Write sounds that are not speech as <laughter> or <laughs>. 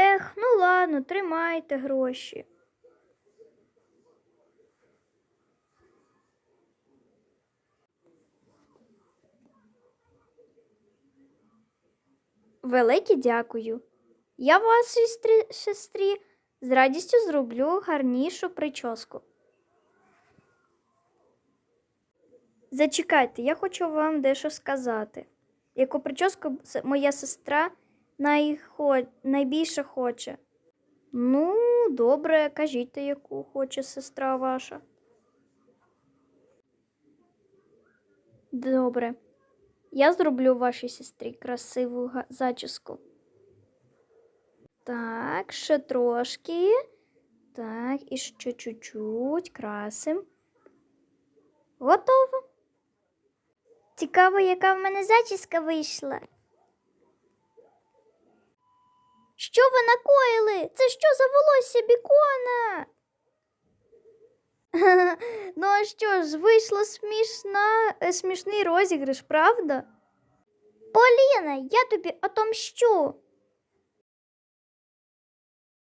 Ех, ну ладно, тримайте гроші. Велике дякую. Я вашій стрі- сестрі з радістю зроблю гарнішу прическу. Зачекайте, я хочу вам дещо сказати. Яку прическу моя сестра найхо... найбільше хоче? Ну, добре, кажіть, яку хоче сестра ваша. Добре. Я зроблю вашій сестрі красиву зачіску. Так, ще трошки. Так, і ще чуть-чуть красим. Готово. Цікаво, яка в мене зачіска вийшла. Що ви накоїли? Це що за волосся бікона? <laughs> ну, а що ж, вийшло смішна, е, смішний розіграш, правда? Поліна, я тобі отомщу.